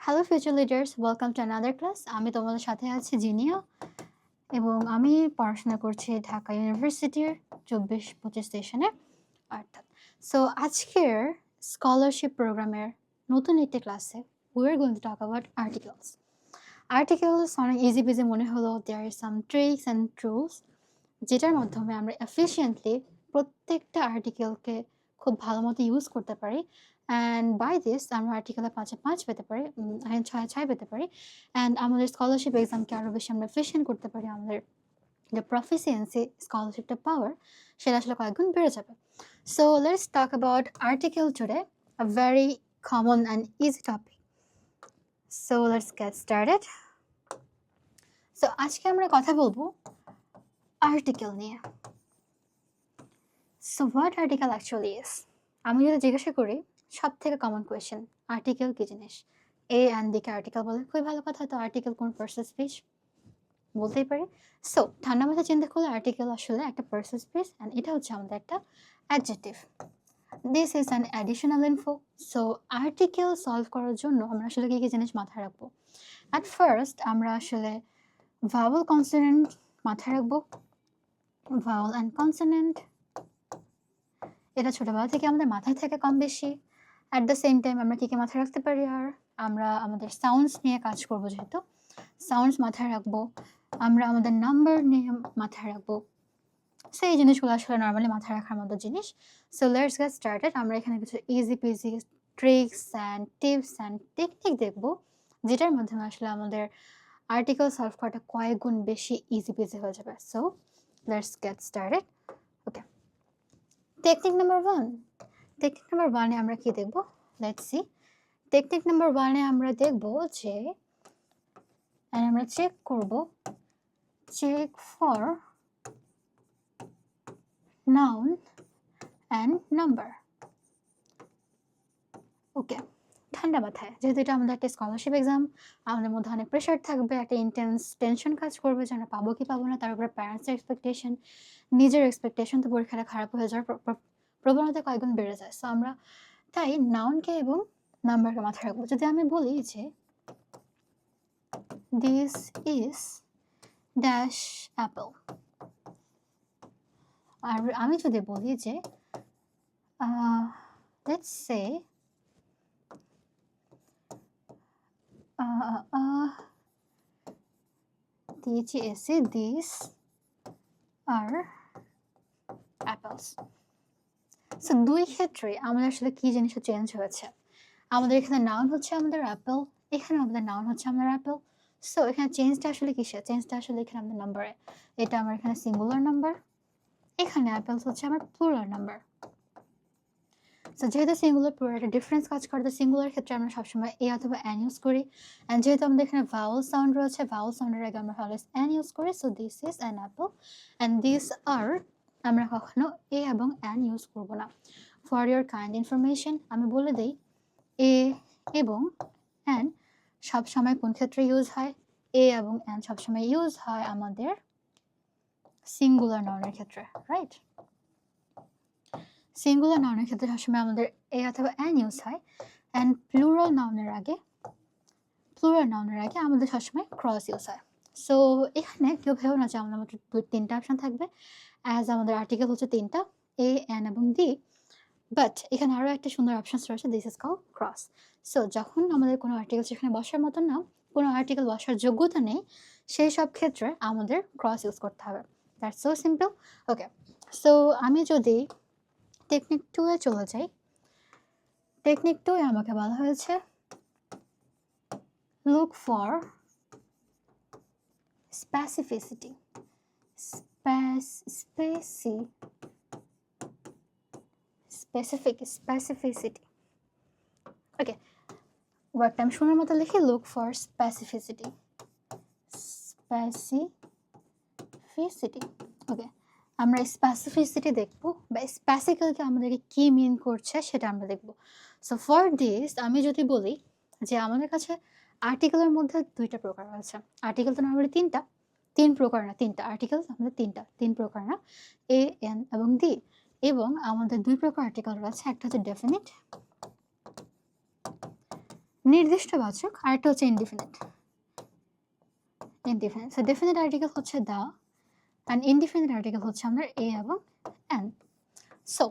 Hello future leaders welcome to another class আমি তোমাদের সাথে আছি জিনিয়া এবং আমি পড়াশোনা করছি ঢাকা ইউনিভার্সিটির চব্বিশ পঁচিশ সেশনে অর্থাৎ সো আজকের স্কলারশিপ প্রোগ্রামের নতুন একটি ক্লাসে we are going talk about articles articles অনেক ইজি বিজি মনে হলো there is some tricks and tools যেটার মাধ্যমে আমরা এফিসিয়েন্টলি প্রত্যেকটা আর্টিকেলকে খুব ভালো মতো ইউজ করতে পারি। অ্যান্ড বাই দিস আমরা আর্টিকেলে পাঁচে পাঁচ পেতে পারি ছয় ছয় পেতে পারি অ্যান্ড আমাদের স্কলারশিপ এক্সামকে আরও বেশি আমরা এফিসিয়েন্ট করতে পারি আমাদের যে প্রফিসিয়েন্সি স্কলারশিপটা পাওয়ার সেটা আসলে কয়েকগুণ বেড়ে যাবে। So let's talk about article today a very common and easy topic so let's get started so আজকে আমরা কথা বলব আর্টিকেল নিয়ে। So what article actually is আমি যদি জিজ্ঞাসা করি সব থেকে কমন কোয়েশ্চেন আর্টিকেল কি জিনিস? এ অ্যান্ড দিকে আর্টিকেল বলে, খুবই ভালো কথা, তো আর্টিকেল কোন পার্সেস স্পিচ বলতেই পারি। সো ঠান্ডা মাথায় চিন্তা করলে আর্টিকেল আসলে একটা পার্সেস স্পিচ অ্যান্ড এটা হচ্ছে আমাদের একটা adjective this is an additional info so article solve করার জন্য আমরা আসলে কী কী জিনিস মাথায় রাখব? অ্যাট ফার্স্ট আমরা আসলে ভাওয়াল কনসোনেন্ট মাথায় রাখব। ভাওয়াল অ্যান্ড কনসোনেন্ট এটা ছোটোবেলা থেকে আমাদের মাথায় থাকে কম বেশি। অ্যাট দ্য সেম টাইম আমরা কী কী মাথায় রাখতে পারি? আর আমরা আমাদের সাউন্ডস নিয়ে কাজ করব যেহেতু। সাউন্ডস মাথায় রাখব। আমরা আমাদের নাম্বার নিয়ে মাথায় রাখব। সো এই জিনিসগুলো আসলে নর্মালি মাথায় রাখার মতো জিনিস। সো লেটস গেট স্টার্টেড আমরা এখানে কিছু easy peasy tricks and tips and technique দেখব, যেটার মাধ্যমে আসলে আমাদের আর্টিকেল সলভ করাটা কয়েক গুণ বেশি ইজি পিজি হয়ে যাবে। So let's get started okay technique number one technique number ওয়ানে আমরা কি দেখব? লেটস সি টেকনিক নাম্বার ওয়ানে আমরা দেখব যে আমরা চেক করব check for noun and number okay ঠান্ডা মাথায় যেহেতু এটা আমাদের একটা স্কলারশিপ এক্সাম আমাদের মধ্যে অনেক প্রেশার থাকবে, একটা ইন্টেন্স টেনশন কাজ করবে যে আমরা পাবো কি পাবো না, তার উপরে প্যারেন্টসের এক্সপেকটেশন নিজের এক্সপেকটেশন তো পরীক্ষাটা খারাপ হয়ে যাওয়ার প্রবণতা কয়েকগুণ বেড়ে যায়। সো আমরা তাই নাউনকে এবং নাম্বারকে মাথায় রাখব। যদি আমি বলি যে দিস ইজ ড্যাশ অ্যাপল আর আমি যদি বলি যে লেটস সে দিয়েছি এসে দিস আর অ্যাপেলস সো দুই ক্ষেত্রে আমাদের আসলে কি জিনিসটা চেঞ্জ হয়েছে? আমাদের এখানে নাউন হচ্ছে আমাদের অ্যাপেল এখানে আমাদের নাউন হচ্ছে আমাদের অ্যাপেল সো এখানে চেঞ্জটা আসলে কিসে চেঞ্জটা আসলে এখানে আমাদের নাম্বারে এটা আমার এখানে সিঙ্গুলার নাম্বার এখানে অ্যাপেলস হচ্ছে আমার প্লুরাল নাম্বার সো যেহেতু সিঙ্গুলার প্লুরাল একটা ডিফারেন্স কাজ করে, তো সিঙ্গুলার ক্ষেত্রে আমরা সবসময় এ অথবা অ্যান ইউজ করি। অ্যান্ড যেহেতু আমাদের এখানে ভাওয়াল সাউন্ড রয়েছে ভাওয়াল সাউন্ডের আগে আমরা অলওয়েজ অ্যান ইউজ করি। So this is an apple and this আর আমরা কখনো এ এবং অ্যান ইউজ করব না। ফর ইয়োর কাইন্ড ইনফরমেশন আমি বলে দিই এ এবং অ্যান সবসময় কোন ক্ষেত্রে ইউজ হয়? এ এবং অ্যান সবসময় ইউজ হয় আমাদের সিঙ্গুলার নাউনের ক্ষেত্রে রাইট সিঙ্গুলার নাউনের ক্ষেত্রে সবসময় আমাদের এ অথবা অ্যান ইউজ হয়। অ্যান্ড প্লুরাল নাউনের আগে প্লুরাল নাউনের আগে আমাদের সবসময় ক্রস ইউজ হয়। সো এখানে কেউ ভেবো না যে আমাদের দুই তিনটা অপশান থাকবে। অ্যাজ আমাদের আর্টিকেল হচ্ছে তিনটা এ এন এবং ডি বাট এখানে আরও একটা সুন্দর অপশানস রয়েছে this is call cross so যখন আমাদের কোনো আর্টিকেল সেখানে বসার মতন না, কোনো আর্টিকেল বসার যোগ্যতা নেই, সেই সব ক্ষেত্রে আমাদের ক্রস ইউজ করতে হবে। That's so simple okay so আমি যদি টেকনিক টু এ চলে যাই টেকনিক টু এ আমাকে বলা হয়েছে look for specificity Spacey specific specificity okay ওয়ার্ডটা আমি শোনার মতো লিখি look for specificity specificity okay আমরা স্পেসিফিসিটি দেখব বা স্পেসিক্যালকে আমাদেরকে কী মিন করছে সেটা আমরা দেখব। সো ফর দিস আমি যদি বলি যে আমাদের কাছে আর্টিকেলের মধ্যে দুইটা প্রকার আছে। আর্টিকেল তো নর্মালি তিনটা। তিন প্রকার না, তিনটা। আর্টিকেল আমাদের তিনটা, তিন প্রকার না এ এন এবং ডি এবং আমাদের দুই প্রকার আর্টিকেল রয়েছে, একটা হচ্ছে ডেফিনিট নির্দিষ্টবাচক আরেকটা হচ্ছে indefinite indefinite so definite article হচ্ছে দা অ্যান্ড ইনডিফিনিট আর্টিকেল হচ্ছে আমাদের এ এবং এন সো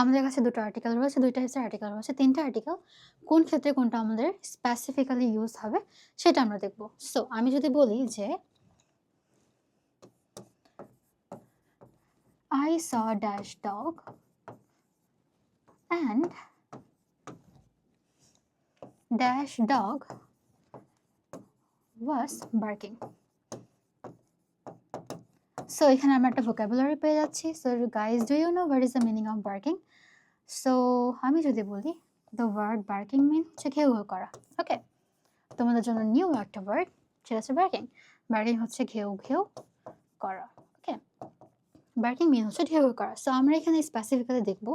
আমাদের কাছে দুটো আর্টিকেল রয়েছে, দুইটা হচ্ছে আর্টিকেল রয়েছে, তিনটা আর্টিকেল কোন ক্ষেত্রে কোনটা আমাদের স্পেসিফিক্যালি ইউজ হবে, সেটা আমরা দেখব। সো আমি যদি বলি যে I saw dash dog. And dash dog was barking. So এখানে আমরা একটা ভোকাবুলারি পেয়ে যাচ্ছি। So guys do you know what is the meaning of barking so আমি যদি বলি দ্য ওয়ার্ড বার্কিং মিন হচ্ছে ঘেউ ঘেউ করা। ওকে তোমাদের জন্য নিউ একটা ওয়ার্ড সেটা হচ্ছে বার্কিং বার্কিং হচ্ছে ঘেউ ঘেউ করা। বার্কিং মিন হচ্ছে ঢেউ করা। সো আমরা এখানে স্পেসিফিক্যালি দেখব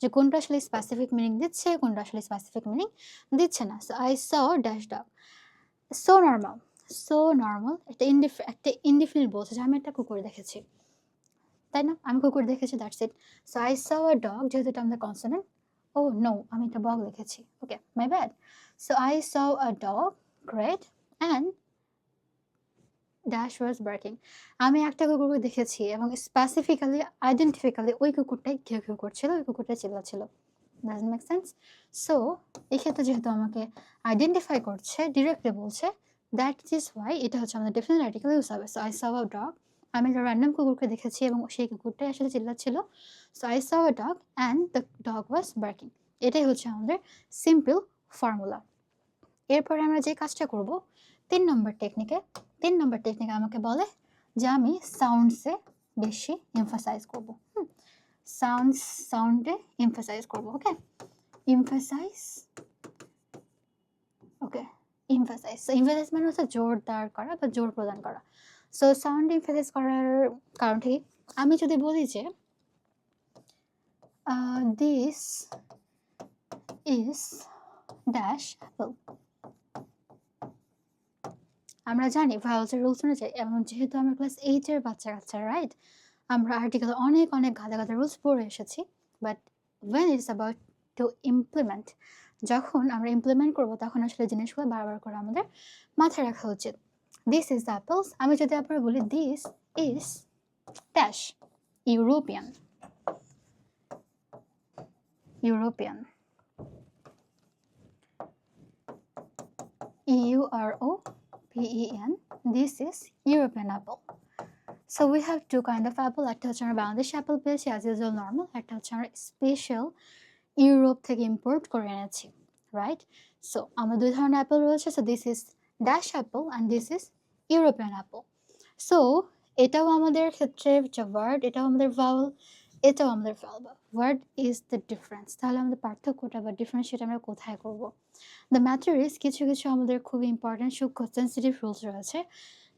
যে কোনটা আসলে স্পেসিফিক মিনিং দিচ্ছে, কোনটা আসলে স্পেসিফিক মিনিং দিচ্ছে না। So I saw dash dog so normal so normal একটা ইনডিফ একটা ইনডিফিনিট বলছে যে আমি একটা কুকুর দেখেছি। তাই না? আমি কুকুর দেখেছি that's it so I saw a dog যেহেতু এটা আমাদের কনসোনেন্ট ও নো আমি একটা বগ লিখেছি okay my bad so I saw a dog great and dash was barking আমি একটা কুকুরকে দেখেছি এবং স্পেসিফিক্যালি আইডেন্টিফিক্যালি ওই কুকুরটাই ঘেউ ঘেউ করছিল, ওই কুকুরটাই চিল্লাচ্ছিল। ডাজন্ট মেক সেন্স সো এক্ষেত্রে যেহেতু আমাকে আইডেন্টিফাই করছে ডিরেক্টলি বলছে দ্যাট ইজ ওয়াই এটা হচ্ছে আমাদের ডেফিনেট আর্টিকেল ইউজ হবে। So I saw a dog আমি একটা র্যান্ডম কুকুরকে দেখেছি এবং সেই কুকুরটাই আসলে চিল্লাচ্ছিল। So I saw a dog and the dog was barking এটাই হচ্ছে আমাদের সিম্পল ফর্মুলা এরপরে আমরা যে কাজটা করব, তিন নম্বর টেকনিকে তিন নম্বর টেকনিকে আমাকে বলে যে আমি সাউন্ডসে বেশি এমফাসাইজ করব। হুম সাউন্ডস সাউন্ডে এমফাসাইজ করব okay emphasise okay emphasise emphasise মানে হচ্ছে জোরদার করা বা জোর প্রদান করা। সো সাউন্ড এমফাসাইজ করার কারণটা কি আমি যদি বলি যে দিস ইজ ড্যাশ অ্যাপল আমরা জানি ভায়োলসের রুলস অনুযায়ী, এবং যেহেতু আমরা ক্লাস এইটের বাচ্চা কাচ্চা রাইট আমরা আর্টিকেল অনেক অনেক গাদা গাদা রুলস পড়ে এসেছি but when it's about to implement যখন আমরা ইমপ্লিমেন্ট করব, তখন আসলে জিনিসগুলো বারবার করে আমাদের মাথায় রাখা উচিত। দিস ইজ অ্যাপলস আমি যদি আপনার বলি this is dash European European U R O P-E-N. This is European apple. So we have two kind of apple. Usual normal একটা হচ্ছে আমরা স্পেশাল ইউরোপ থেকে ইম্পোর্ট করে এনেছি রাইট সো আমার দুই ধরনের অ্যাপেল রয়েছে so this is dash apple and this is European apple so এটাও আমাদের ক্ষেত্রে যে ওয়ার্ড এটাও আমাদের ভাওয়াল এটাও আমাদের vowel word is the difference তাহলে আমাদের পার্থক্যটা বা ডিফারেন্স সেটা আমরা কোথায় করব? দ্য ম্যাটার ইজ কিছু কিছু আমাদের খুবই ইম্পর্ট্যান্ট সূক্ষ্ম সেন্সিটিভ রুলস রয়েছে।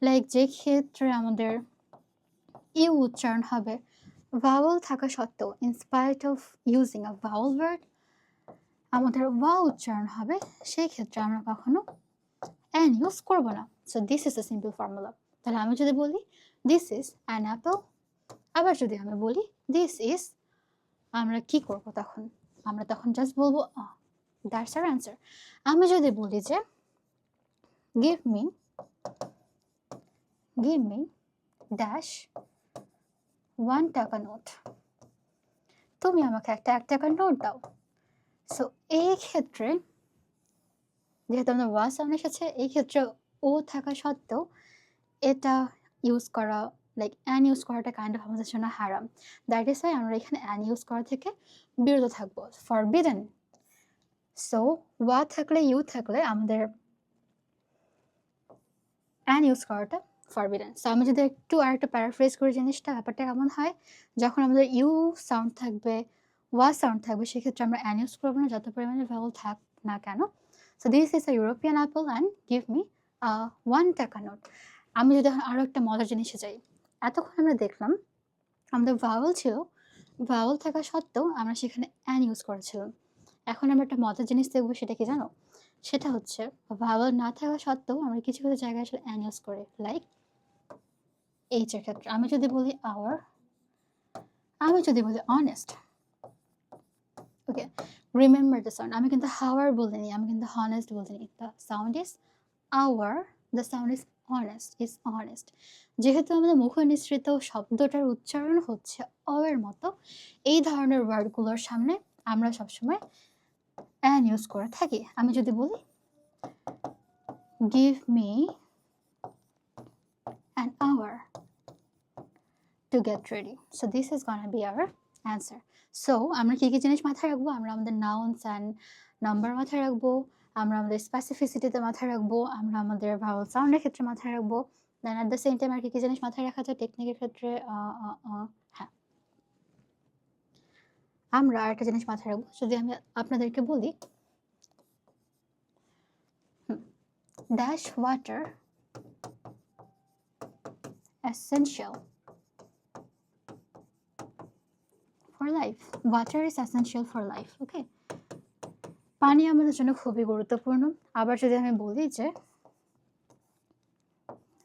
লাইক যে ক্ষেত্রে আমাদের ইউ উচ্চারণ হবে ভাওয়াল থাকা সত্ত্বেও in spite of using a vowel word আমাদের ওয়া উচ্চারণ হবে, সেই ক্ষেত্রে আমরা কখনো অ্যান ইউজ করব না। So this is a simple formula তাহলে আমি যদি বলি দিস ইজ অ্যান অ্যাপেল আবার যদি আমি বলি দিস ইজ আমরা কি করব তখন? আমরা তখন জাস্ট বলব দ্যাটস আর অ্যান্সার আমি যদি বলি যে give me give me dash one টাকা নোট তুমি আমাকে একটা এক টাকার নোট দাও। সো এই ক্ষেত্রে, যেহেতু আমাদের ওয়া সাউন্ড এসেছে, এই ক্ষেত্রে ও থাকা সত্ত্বেও এটা ইউজ করা লাইক অ্যান ইউজ করাটা কাইন্ড অফ আমাদের জন্য হারাম। দ্যাট ইজ ওয়াই আমরা এখানে অ্যান ইউজ করা থেকে বিরত থাকব। ফরবিডেন সো ওয়া থাকলে ইউ থাকলে আমাদের অ্যান ইউজ করাটা ফরবিডেন সো আমি যদি একটু আর একটু প্যারাফ্রেজ করি জিনিসটা, ব্যাপারটা কেমন হয়? যখন আমাদের ইউ সাউন্ড থাকবে ওয়া সাউন্ড থাকবে, সেক্ষেত্রে আমরা অ্যান ইউজ করব না, যত পরিমাণে ভ্যাবল থাক না কেন। So this is a European apple and give me one টাকা নোট আমি যদি আরও একটা মজার জিনিসে যাই। এতক্ষণ আমরা দেখলাম আমাদের ভাওয়াল ছিল ভাওয়াল থাকা সত্ত্বেও আমরা সেখানে অ্যান ইউজ করেছিলাম। এখন আমরা একটা মজার জিনিস দেখব, সেটা কি জানো? সেটা হচ্ছে ভাওয়াল না থাকা সত্ত্বেও আমরা কিছু কিছু জায়গায় আসলে অ্যান ইউজ করি লাইক এইচের ক্ষেত্রে। আমি যদি বলি আওয়ার আমি যদি বলি honest okay remember the sound আমি কিন্তু হাওয়ার বলিনি, আমি কিন্তু হনেস্ট বলিনি। The sound is hour the sound is honest is honest যেহেতু আমাদের মুখ নিঃসৃত শব্দটার উচ্চারণ হচ্ছে অয়ের মতো, এই ধরনের ওয়ার্ডগুলোর সামনে আমরা সবসময় অ্যান ইউজ করে থাকি। আমি যদি বলি give me an hour to get ready so this is gonna be our answer so আমরা কী কী জিনিস মাথায় রাখব? আমরা আমাদের নাউন্স অ্যান্ড নাম্বার মাথায় রাখব। আমরা আমাদের স্পেসিফিসিটিতে মাথায় রাখব, আমরা আমাদের ভাওয়াল সাউন্ডের ক্ষেত্রে মাথায় রাখব then at the same time আর কী কী জিনিস মাথায় রাখা যায়? টেকনিকের ক্ষেত্রে হ্যাঁ। আমরা আরেকটা জিনিস মাথায় রাখব, যদি আমি আপনাদেরকে বলি dash water essential for life, water is essential for life okay পানি আমাদের জন্য খুবই গুরুত্বপূর্ণ। আবার যদি আমি বলি যে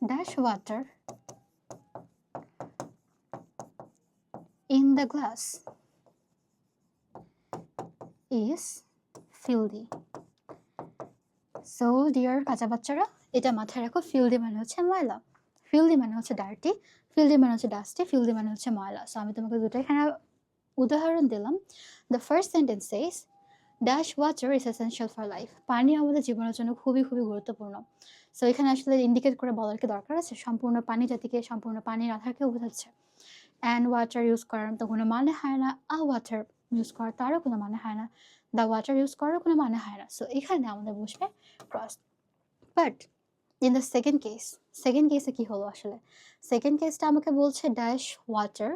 dash water in the glass is filthy so dear কাঁচা বাচ্চারা, এটা মাথায় রাখো ফিল্দি মানে হচ্ছে ময়লা। ফিল্দি মানে হচ্ছে ডার্টি ফিল্দি মানে হচ্ছে ডাস্টি ফিল্দি মানে হচ্ছে ময়লা। সো আমি তোমাকে দুটো এখানে উদাহরণ দিলাম। The first sentence says dash water is essential for life পানি আমাদের জীবনের জন্য খুবই খুবই গুরুত্বপূর্ণ। সো এখানে আসলে ইন্ডিকেট করে বলার কি দরকার আছে? সম্পূর্ণ পানি জাতিকে সম্পূর্ণ পানির আধারকে বোঝাচ্ছে। অ্যান্ড ওয়াটার ইউজ করার তো কোনো মানে হয় না। আ ওয়াটার ইউজ করার তারও কোনো মানে হয় না। দ্য ওয়াটার ইউজ করার কোনো মানে হয় না। সো এখানে আমাদের বসবে cross but in the second case second কেসে কী হলো আসলে? সেকেন্ড কেসটা আমাকে বলছে dash water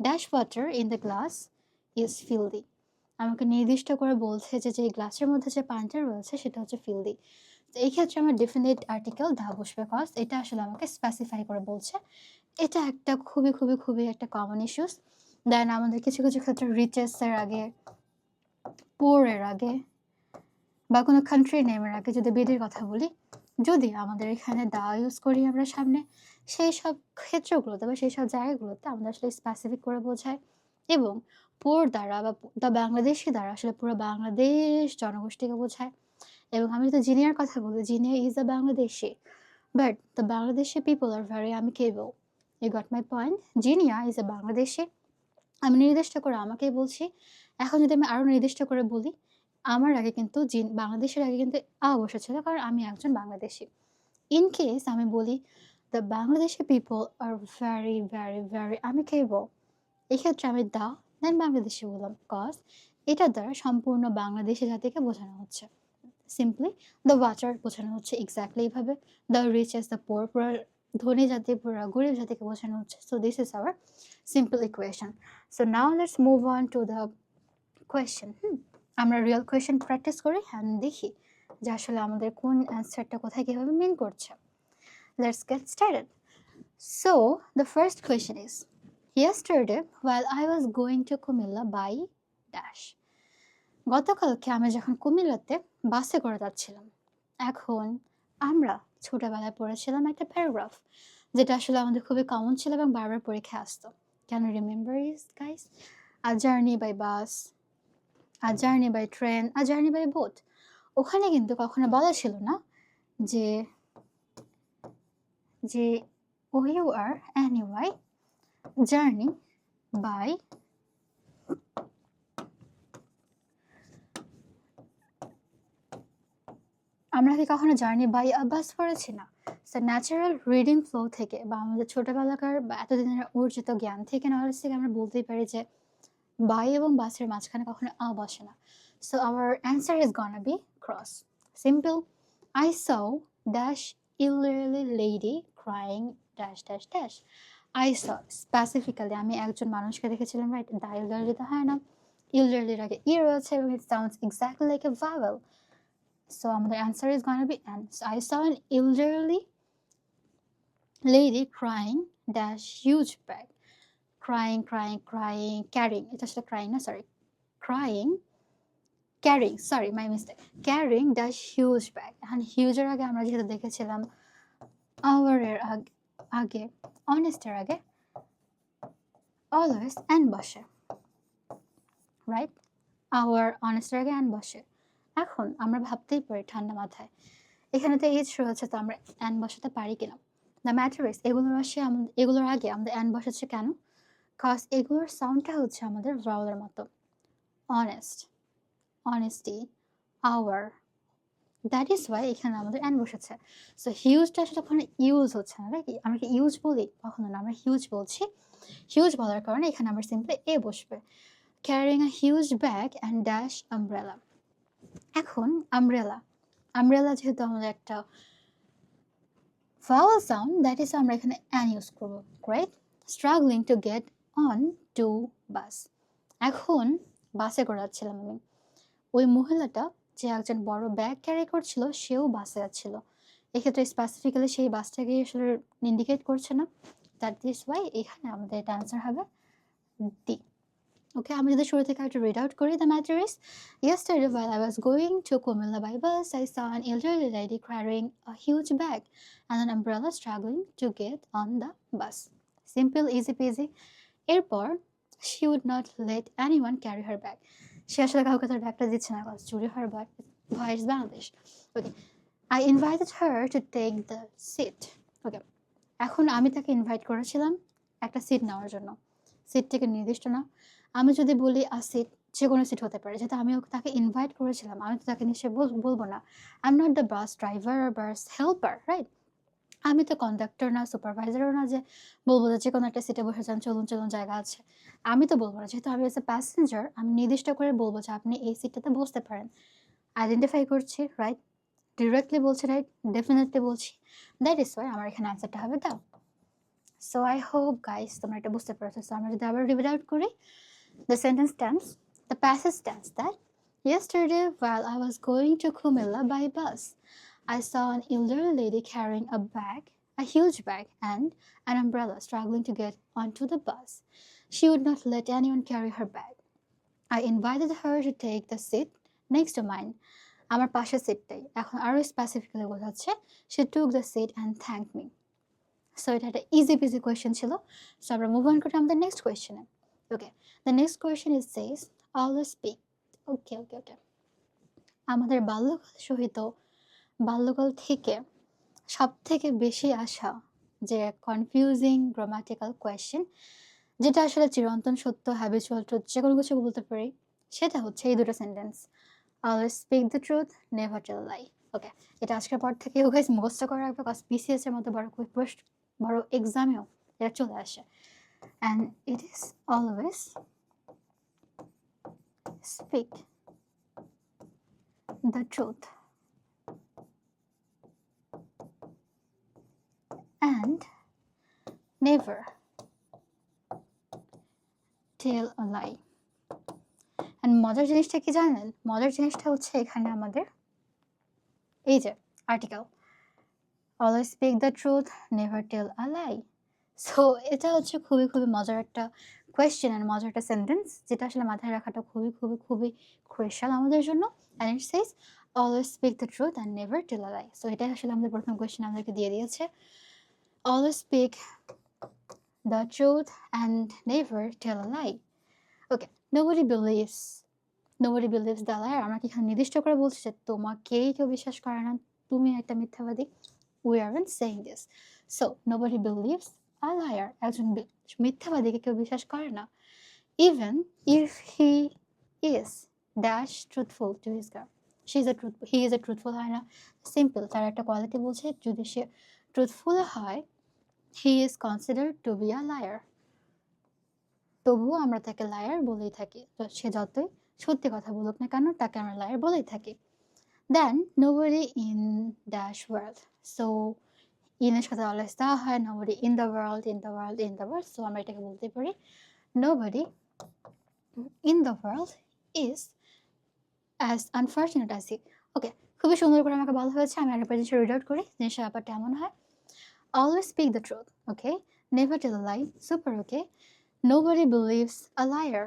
dash water in the glass is filthy আমাকে নির্দিষ্ট করে বলছে যে যে গ্লাসের মধ্যে যে পানিটা রয়েছে সেটা হচ্ছে ফিল্দি। এই ক্ষেত্রে আমার ডেফিনেট আর্টিকেল দা বসবে কজ এটা আসলে আমাকে স্পেসিফাই করে বলছে। এটা একটা খুবই খুবই খুবই একটা কমন ইস্যুস দেন আমাদের কিছু কিছু ক্ষেত্রে রিচেসের আগে পোরের আগে, বা কোনো কান্ট্রি নেমের আগে যদি বিধির কথা বলি, যদি আমাদের এখানে দা ইউজ করি আমরা সামনে, সেই সব ক্ষেত্রগুলোতে বা সেই সব জায়গাগুলোতে আমাদের আসলে স্পেসিফিক করে বোঝায়। এবং পোর দ্বারা বা দ্য বাংলাদেশি দ্বারা আসলে পুরো বাংলাদেশ জনগোষ্ঠীকে বোঝায়। এবং আমি যদি জিনিয়ার কথা বলি, Zinia is a Bangladeshi but the Bangladeshi people are very আমি কেবল you got my point Zinia is a Bangladeshi. আমি নির্দিষ্ট করে আমাকেই বলছি, এখন যদি আমি আরও নির্দিষ্ট করে বলি, আমার আগে কিন্তু জিন, বাংলাদেশের আগে কিন্তু আ বসেছিল কারণ আমি একজন বাংলাদেশি। ইন কেস আমি বলি the Bangladeshi people are very very very আমি কেবল এক্ষেত্রে আমি দা দেন বাংলাদেশি বললাম কজ এটার দ্বারা সম্পূর্ণ বাংলাদেশি জাতিকে বোঝানো হচ্ছে। সিম্পলি দ্য ওয়াটার বোঝানো হচ্ছে এক্স্যাক্টলি এইভাবে। দ্য রিচেস দ্য পোর পুরো ধনী জাতি, পুরো গরিব জাতিকে বোঝানো হচ্ছে। So this is our simple equation so now let's move on to the question hmm আমরা রিয়েল কোয়েশ্চেন প্র্যাকটিস করি হ্যাঁ দেখি যে আসলে আমাদের কোন অ্যান্সারটা কোথায় কীভাবে মিন করছে। Let's get started so the first question is yesterday, while I was going to Kumilla by dash, গতকালকে আমি যখন কুমিল্লাতে বাসে করে যাচ্ছিলাম, এখন আমরা ছোটবেলায় পড়েছিলাম একটা প্যারাগ্রাফ যেটা আসলে আমাদের খুবই কমন ছিল এবং বারবার পরীক্ষায় আসতো। Can remember is guys a journey by bus a journey by train a journey by boat ওখানে কিন্তু কখনো বলা ছিল না যে যে ও you are anyway journey by আমরা কি কখনো জার্নি বাই আবাস পড়েছি না? সো ন্যাচারাল রিডিং ফ্লো থেকে বা আমাদের ছোটোবেলাকার বা এতদিনের অর্জিত জ্ঞান থেকে নলেজ থেকে আমরা বলতেই পারি যে বাই এবং বাসের মাঝখানে কখনো আ বসে না। So our answer is gonna be cross simple I saw dash ইলারলি lady crying dash dash dash I saw specifically আমি একজন মানুষকে দেখেছিলাম রাইট দা ইলারলি তো হয় না? ইলারলির আগে ই রয়েছে এবং it sounds exactly like a vowel so আমাদের answer is gonna be and I saw an ইলারলি lady crying dash huge bag. Crying crying crying, carrying. এটা আসলে crying না, sorry. Crying, carrying, sorry, my mistake. Carrying dash huge bag. এখন হিউজের আগে আমরা যেহেতু দেখেছিলাম আওয়ারের আগে অনেস্টের আগে। অলওয়েজ অ্যান্ড বসে। রাইট আওয়ার অনেস্টের আগে অ্যান বসে। এখন আমরা ভাবতেই পারি ঠান্ডা মাথায়। এখানে তো এইজ রয়েছে তো আমরা অ্যান বসাতে পারি কিনা? দ্য ম্যাটার ইস এগুলোর আসে এগুলোর আগে আমাদের অ্যান বসাচ্ছে কেন? কজ এগুলোর সাউন্ডটা হচ্ছে আমাদের ভাওয়ালের মতো। Honest honesty hour that is why এখানে আমাদের অ্যান বসেছে। সো হিউজটা আসলে ওখানে ইউজ হচ্ছে না রাইট আমরা কি ইউজ বলি, কখনো না, আমরা হিউজ বলছি। হিউজ বলার কারণে এখানে আমরা সিম্পলি এ বসবে। Carrying a huge bag and dash umbrella এখন আমব্রেলা আমব্রেলা যেহেতু আমাদের একটা vowel sound দ্যাট ইজ আমরা এখানে অ্যান ইউজ করব right struggling to get on to bus এখন বাসে করে যাচ্ছিলাম আমি। ওই মহিলাটা যে একজন বড় ব্যাগ ক্যারি করছিল সেও বাসে যাচ্ছিল এক্ষেত্রে স্পেসিফিক্যালি সেই বাসটাকে আসলে ইন্ডিকেট করছে না দ্যাট দিস ওয়াই এখানে আমাদের এটা অ্যান্সার হবে ডি ওকে আমি যদি শুরু থেকে একটু রিড আউট করি the matter is yesterday while I was going to Kumilla by bus I saw an elderly lady carrying a huge bag and an umbrella struggling to get on the bus simple easy peasy এরপর she would not let anyone carry her bag সে আসলে কাউকে তার ব্যাগটা দিচ্ছে না কারণ চুরি হওয়ার ভয় ভয় is Bangladesh. Okay I invited her to take the seat okay এখন আমি তাকে ইনভাইট করেছিলাম একটা সিট নেওয়ার জন্য। সিট থেকে নির্দিষ্ট না। আমি যদি বলি আ সিট যে কোনো সিট হতে পারে। যেহেতু আমি তাকে ইনভাইট করেছিলাম, আমি তো তাকে নিশ্চয়ই বলব না। I am not the bus driver bus helper right আমি তো কন্ডাক্টর না সুপারভাইজারও না যে বলব যে কোনো একটা সিটে বসে যান চলুন চলুন জায়গা আছে। আমি তো বলব না যেহেতু আমি এস এ প্যাসেঞ্জার আমি নির্দিষ্ট করে বলব যে আপনি এই সিটটাতে বসতে পারেন। আইডেন্টিফাই করছি রাইট ডিরেক্টলি বলছি রাইট ডেফিনেটলি বলছি। দ্যাট ইজ ওয়াই আমার এখানে অ্যান্সারটা হবে দাও। সো আই হোপ গাইস তোমরা এটা বুঝতে পেরেছ। সো আমরা যদি আবার রিভিড আউট করি the sentence stands the passage stands that Yesterday, while I was going to Kumilla by bus, I saw an elderly lady carrying a bag, a huge bag, and an umbrella struggling to get onto the bus. She would not let anyone carry her bag. I invited her to take the seat next to mine. আমার পাশের সিটটাই এখন আরও specifically বোঝাচ্ছে সে took the seat and thank me so এটা একটা easy peasy question ছিল so আমরা move on করি আমাদের next কোয়েশ্চেনে okay the next question is says always speak okay okay okay আমাদের বাল্যকাল সহিত বাল্যকাল থেকে সব থেকে বেশি আসা যে কনফিউজিং গ্রামাটিক্যাল কোয়েশ্চেন যেটা আসলে চিরন্তন সত্য হ্যাবিচুয়াল ট্রুথ যে কোনো কিছু বলতে পারি, সেটা হচ্ছে এই দুটো sentence always speak the truth never tell lie okay এটা আজকের পর থেকে গাইজ মুখস্থ করে রাখবে বিসিএস এর মতো বড় প্রশ্ন বড় এক্সামেও এটা চলে আসে। And it is always speak the truth. And never tell a lie. And মজার জিনিসটা কি জানেন? মজার জিনিসটা হচ্ছে এখানে আমাদের এই যে article always speak the truth never tell a lie so এটা হচ্ছে খুবই খুবই মজার একটা কোয়েশ্চেন আর মজার একটা সেন্টেন্স যেটা আসলে মাথায় রাখাটা খুবই খুবই খুবই ক্রুশাল আমাদের জন্য। And it says always speak the truth and never tell a lie so এটা আসলে আমাদের প্রথম কোয়েশ্চেন আমাদেরকে দিয়ে দিয়েছে। Always speak the truth and never tell a lie okay nobody believes nobody believes the liar আমরা কি এখানে নির্দিষ্ট করে বলছি যে তোমাকেই কেউ বিশ্বাস করে না, তুমি একটা মিথ্যাবাদী। We are saying this so nobody believes a liar একজন মিথ্যাবাদীকে কেউ বিশ্বাস করে না। Even if he is dash truthful to his girl she is a truth he is a truthful হয় না। সিম্পল তার একটা কোয়ালিটি বলছে, যদি সে ট্রুথফুল হয় he is consider to be a liar তবুও আমরা তাকে লায়ার বলেই থাকি। সে যতই সত্যি কথা বলুক না কেন, তাকে আমরা লায়ার বলেই থাকি। Then nobody in the world so ইনের সাথে অলওয়েজ দেওয়া হয় nobody in the world in the world in the world so আমরা এটাকে বলতে পারি nobody in the world is unfortunate as he okay খুবই সুন্দর করে আমাকে বলা হয়েছে। আমি আরেকবার জিনিসটা রিড আউট করি জিনিসের ব্যাপারটা এমন হয়। Always speak the truth okay never tell lie super okay nobody believes a liar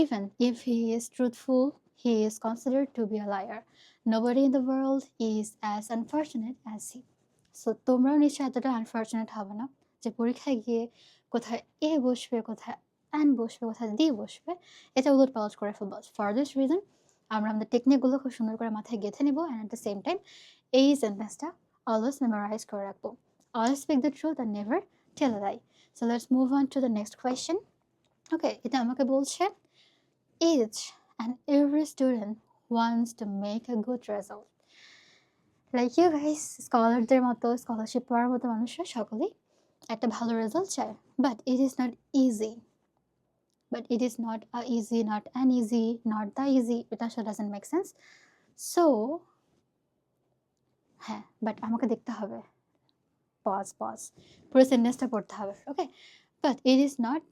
even if he is truthful he is considered to be a liar nobody in the world is as unfortunate as he so তোমরাও নিশ্চয়ই এতটা unfortunate হবে না যে পরীক্ষায় গিয়ে কোথায় এ বসবে, কোথায় অ্যান্ড বসবে, কোথায় দি বসবে, এটা উলট পালট করে ফেলব। ফর দিস রিজন আমরা আমাদের টেকনিকগুলো খুব সুন্দর করে মাথায় গেঁথে নেব and at the same time এই সেন্টেন্সটা অলওয়েজ মেমোরাইজ করে রাখব। Always speak the truth and never tell I so let's move on to the next question okay এটা আমাকে বলছে each and every student wants to make a good result like you guys স্কলারদের মতো scholarship পাওয়ার মতো মানুষরা সকলেই একটা ভালো result চায় but it is not easy but it is not a easy not an easy not the easy এটা আসলে doesn't make sense so হ্যাঁ বাট আমাকে দেখতে হবে পজ পজ পুরো সেন্টেন্সটা পড়তে হবে okay but it is not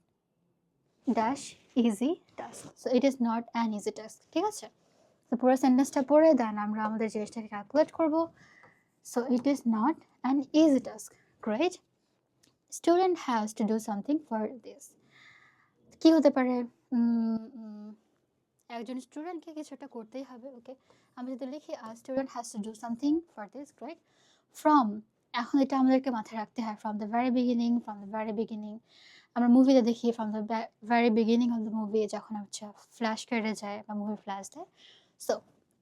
dash easy task so it is not an easy task ঠিক আছে তো পুরো সেন্টেন্সটা পড়ে দেন আমরা আমাদের জিনিসটাকে ক্যালকুলেট করব so it is not an easy task great student has to do something for this কি হতে পারে? একজন স্টুডেন্টকে কিছু একটা করতেই হবে ওকে আমি যদি লিখি student has to do something for this great from এখন এটা আমাদেরকে মাথায় রাখতে হয় from the very beginning from the very beginning আমরা মুভিতে দেখি from the very beginning of the movie যখন হচ্ছে ফ্ল্যাশ কেটে যায় বা মুভি ফ্ল্যাশ দেয়। সো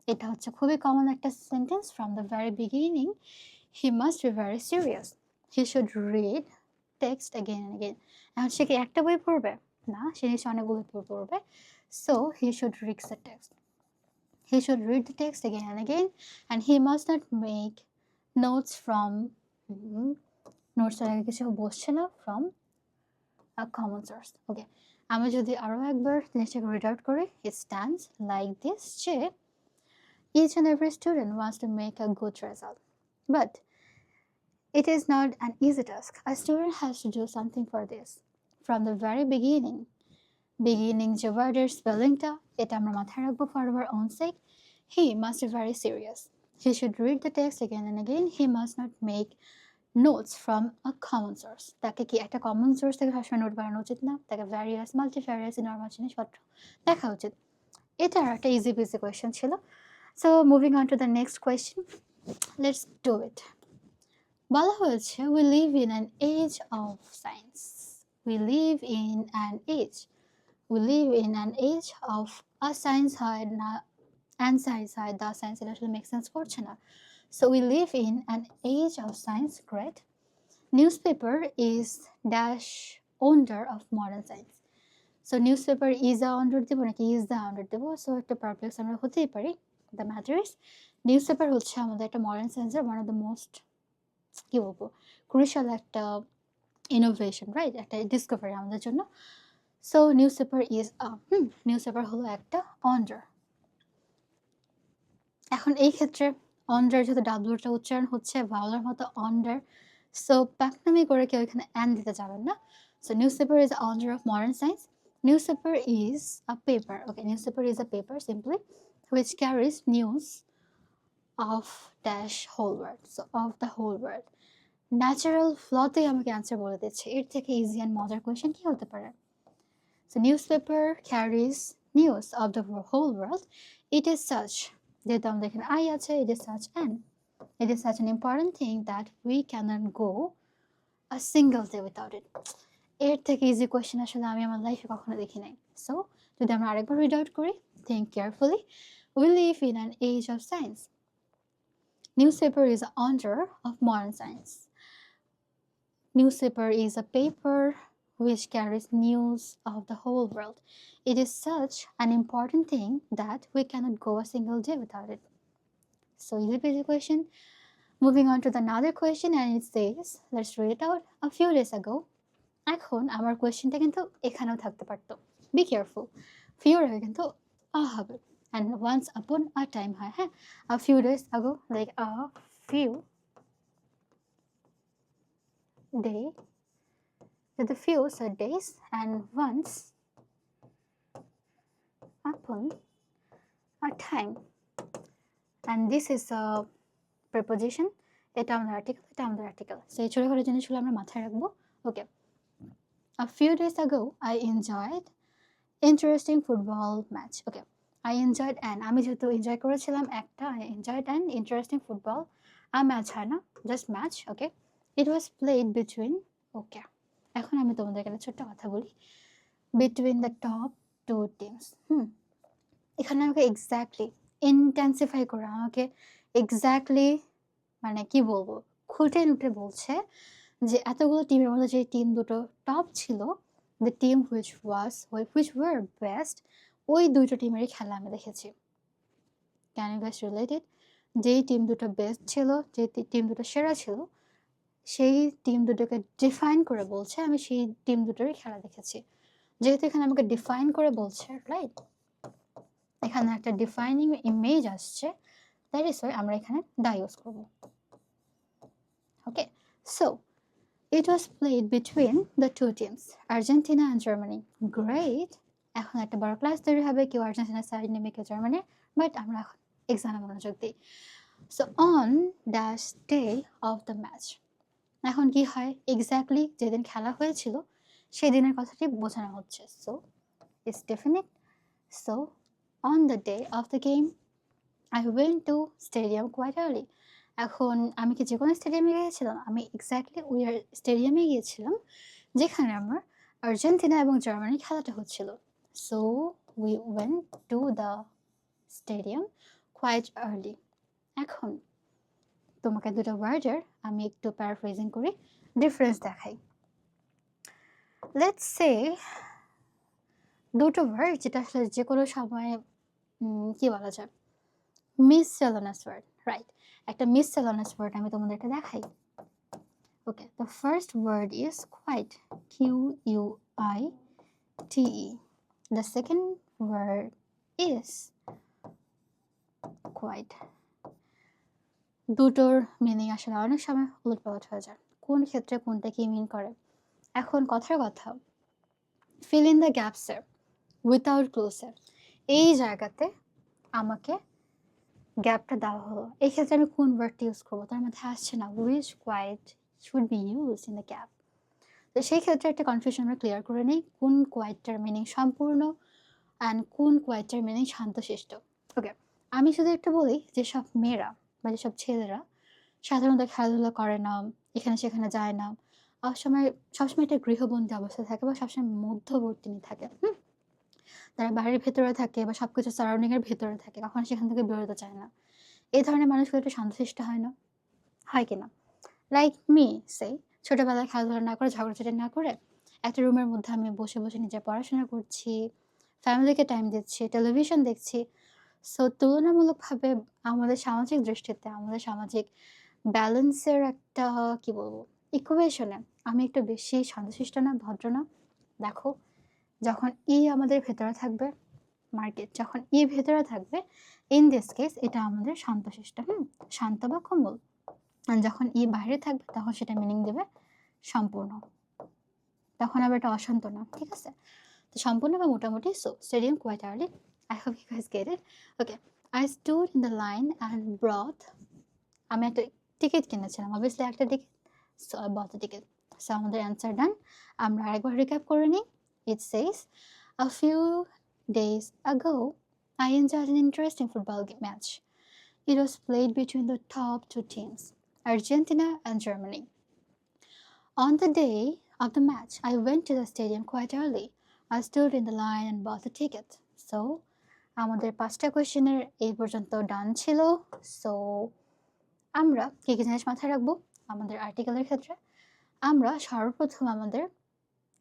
এটা হচ্ছে খুবই কমন একটা sentence from the very beginning he must be very serious he should read text again and again এখন সে কি একটা বই পড়বে? না, সে নিশ্চয় অনেকগুলো বই পড়বে। So he should read the text he should read the text again and again and he must not make notes from notes আগে কিছু বসছে না from a common source okay আমি যদি আরও একবার জিনিসটাকে রিড আউট করি ইট স্ট্যান্ডস লাইক দিস যে each and every student wants to make a good result. But it is not an easy task. A student has to do something for this. From the very beginning. Beginning যে ওয়ার্ডের স্পেলিংটা এটা আমরা মাথায় রাখব for our own sake he must very serious he should read the text again and again. He must not make notes from a common source তাকে কি একটা কমন সোর্স থেকে সবসময় নোট বানানো উচিত না? তাকে ভ্যারিয়াস মাল্টিফ্যারিয়াস নর্মাল জিনিসপত্র দেখা উচিত। এটা আর একটা ইজি বিজি কোয়েশ্চেন ছিল। So moving on to the next question let's do it বলা হয়েছে we live in an age of science we live in an age we live in an age of a science হয় না an science হয় the science এটা আসলে make sense করছে না So we live in an age of science, correct? Newspaper is dash owner of modern science. So newspaper is a under দেবো নাকি is the under দেবো সো একটা perplex আমরা হতেই পারি the matter is news paper হচ্ছে আমাদের একটা মডার্ন সায়েন্সের ওয়ান অফ দ্য মোস্ট কী বলব ক্রুশাল একটা ইনোভেশন রাইট একটা ডিসকভারি আমাদের জন্য। So news paper is news paper হলো একটা অন্ডার এখন এই ক্ষেত্রে অন্ডার যেহেতু ডাব্লুটা উচ্চারণ হচ্ছে ভাওলার মতো অন্ডার সো প্যাকনামি করে কেউ এখানে অ্যান দিতে যাবেন না। So news paper is wonder of modern science news paper is a paper okay news paper is a paper simply which carries news of dash whole world so of the whole world natural ফ্লতেই আমাকে answer বলে দিচ্ছে এর থেকে easy and মজার question কী হতে পারে? So news paper carries news of the whole world it is such যেহেতু আমাদের এখানে আই আছে it is such an it is such an important thing that we cannot go a single day without it এর থেকে easy question আসলে আমি আমার লাইফে কখনো দেখি নাই। সো যদি আমরা আরেকবার রিড আউট করি think carefully we live in an age of science Newspaper is a honor of modern science. Newspaper is a paper which carries news of the whole world. It is such an important thing that we cannot go a single day without it. So easy peasy question. Moving on to the another question and it says, let's read it out. A few days ago, এখন আমার কোয়েশ্চেনটা কিন্তু এখানেও থাকতে পারতো be careful pure আগে কিন্তু আ হবে and once upon a time হয় হ্যাঁ a few days ago like a few day the few are days and once upon a time and this is a preposition এটা আমাদের আর্টিকেল এটা আমাদের article so এই ছোটোখাটো জিনিসগুলো আমরা মাথায় রাখব ওকে A few days ago, I enjoyed interesting football match. Okay, I enjoyed an আমি যেহেতু এনজয় করেছিলাম একটা I enjoyed an interesting football a match হয় না just match okay it was played between okay এখন আমি তোমাদের একটা ছোট্ট কথা বলি। Between the top two teams hmm. এখানে আমাকে এক্স্যাক্টলি ইন্টেন্সিফাই করে আমাকে এক্স্যাক্টলি মানে কি বলব, খুঁটে নুটে বলছে যে এতগুলো টিমের মধ্যে যে টিম দুটো টপ ছিল the team which was which were best ওই দুইটো টিমেরই খেলা আমি দেখেছি। ক্যান ইউ রিলেটেড যেই টিম দুটো বেস্ট ছিল যে টিম দুটো সেরা ছিল সেই টিম দুটোকে ডিফাইন করে বলছে, আমি সেই টিম দুটোরই খেলা দেখেছি। যেহেতু এখানে আমাকে ডিফাইন করে বলছে রাইট এখানে একটা ডিফাইনিং ইমেজ আসছে দ্যাট ইস ওয়াই আমরা এখানে দা ইউজ করব। Okay so it was played between the two teams Argentina and Germany great এখন একটা বড় ক্লাস তৈরি হবে, কেউ আর্জেন্টিনার সাইড নেবে কেউ জার্মানি বাট আমরা এখন এক্সামে মনোযোগ দিই। So on the day of the match এখন কি হয়? এক্স্যাক্টলি যেদিন খেলা হয়েছিল সেই দিনের কথাটি বোঝানো হচ্ছে। So it's definite so on the day of the game I went to stadium quite early এখন আমি কি যে কোনো স্টেডিয়ামে গিয়েছিলাম? আমি এক্স্যাক্টলি ওই স্টেডিয়ামে গিয়েছিলাম, যেখানে আমার আর্জেন্টিনা এবং জার্মানির খেলাটা হচ্ছিল। So we went to the stadium quite early এখন তোমাকে দুটো ওয়ার্ডের আমি একটু প্যারাফ্রেজিং করি ডিফারেন্স দেখাই। লেটস সে দুটো ওয়ার্ড যেটা আসলে যে কোনো সময় কি বলা যায়? মিস সেলোনাস ওয়ার্ড রাইট একটা মিস সেলোনাস ওয়ার্ড আমি তোমাদেরকে দেখাই। Okay the first word is quite Q U I T E the second word is quite দুটোর মিনিং আসলে অনেক সময় উলটপালট হয়ে যায়। কোন ক্ষেত্রে কোনটা কি মিন করে? এখন কথার কথা ফিল ইন দ্য গ্যাপসের উইথাউট ক্লোজের এই জায়গাতে আমাকে গ্যাপটা দেওয়া হলো। এই ক্ষেত্রে আমি কোন ওয়ার্ডটা ইউজ করব? তার মধ্যে আসছে না which quite should be use in the gap তো সেই ক্ষেত্রে একটা কনফিউশন আমরা ক্লিয়ার করে নিই, কোন কোয়াইটটার মিনিং সম্পূর্ণ অ্যান্ড কোন কোয়াইটটার মিনিং শান্তশিষ্ট। ওকে আমি শুধু একটু বলি যেসব মেয়েরা বা যেসব ছেলেরা। সাধারণত খেলাধুলা করে না, এখানে সেখানে যায় না। সবসময় সবসময় একটা গৃহবন্দী অবস্থায় থাকে বা সবসময় মধ্যবর্তী থাকে তারা বাড়ির ভেতরে থাকে বা সব কিছু সারাউন্ডিংয়ের ভেতরে থাকে, কখনো সেখান থেকে বেরোতে চায় না। এই ধরনের মানুষগুলো একটু শান্তশিষ্ট হয় না? হয় কি না লাইক মি সেই ছোটোবেলায় খেলাধুলা না করে, ঝগড়াঝাটি না করে, একটা রুমের মধ্যে আমি বসে বসে নিজে পড়াশোনা করছি ফ্যামিলিকে টাইম দিচ্ছি টেলিভিশন দেখছি সো তুলনামূলকভাবে আমাদের সামাজিক দৃষ্টিতে আমাদের সামাজিক ব্যালেন্সের একটা, কি বলব ইকুয়েশনে আমি একটু বেশি শান্তশিষ্ট না, ভদ্র না। দেখো, যখন ই আমাদের ভেতরে থাকবে মার্কেট যখন ই ভেতরে থাকবে ইন দিস কেস এটা আমাদের শান্তশিষ্ট, হুম? শান্ত বা কোমল। যখন ই বাইরে থাকবে, তখন সেটা মিনিং দেবে সম্পূর্ণ। তখন আবার এটা অশান্ত না, ঠিক আছে? তো সম্পূর্ণ বা মোটামুটি so stadium quite early I hope you guys get it okay I stood in the line and bought আমি একটা টিকিট কিনেছিলাম অবভিয়াসলি একটা ticket so I bought ticket so আমাদের অ্যান্সার ডান আমরা আরেকবার রিক্যাপ করে নিই it says a few days ago I enjoyed an interesting football ga- match. It was played between the top two teams, Argentina and Germany. On the day of the match, I went to the stadium quite early. I stood in the line and bought a ticket. So, আমাদের পাঁচটা কোয়েশ্চেনের এই পর্যন্ত ডান ছিল। So আমরা কী কী জিনিস মাথায় রাখব? আমাদের আর্টিকেলের ক্ষেত্রে। আমরা সর্বপ্রথম আমাদের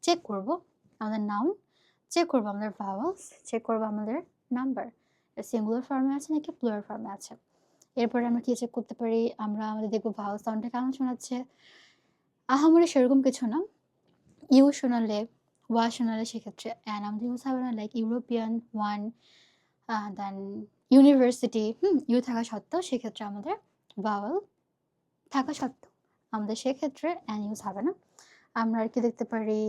চেক করব। আমাদের নাউন চেক করব আমাদের ভাওয়ালস চেক করব আমাদের নাম্বার সিঙ্গুলার ফর্মে আছে নাকি প্লুরাল ফর্মে আছে? এরপরে আমরা কী চেক করতে পারি? আমরা আমাদের দেখব ভাওয়াল সাউন্ডটা কেমন শোনাচ্ছে? আহামরি সেরকম কিছু না। ইউ শোনালে, ওয়া শোনালে সেক্ষেত্রে অ্যান আমাদের ইউজ হবে না like European one then university hmm you থাকা সত্ত্বেও সেক্ষেত্রে আমাদের ভাওয়াল থাকা সত্ত্বেও আমাদের সেক্ষেত্রে অ্যান ইউজ হবে না। আমরা আর কি দেখতে পারি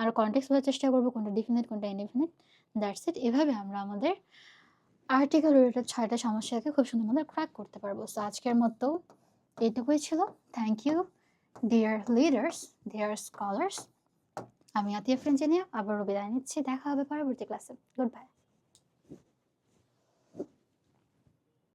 আরও কন্টেক্স বোঝার চেষ্টা করব, কোনটা ডিফিনিট কোনটা ইনডিফিনিট দ্যাটস ইট এভাবে আমরা আমাদের আর্টিকেল রিলেটেড ছয়টা সমস্যাকে খুব সুন্দর মতো ক্র্যাক করতে পারব। সো আজকের মতো এইটুকুই ছিল। Thank you dear leaders dear scholars আমি আতিয়া ফ্রেঞ্জিনিয়া আবারও বিদায় নিচ্ছি দেখা হবে পরবর্তী ক্লাসে। Good bye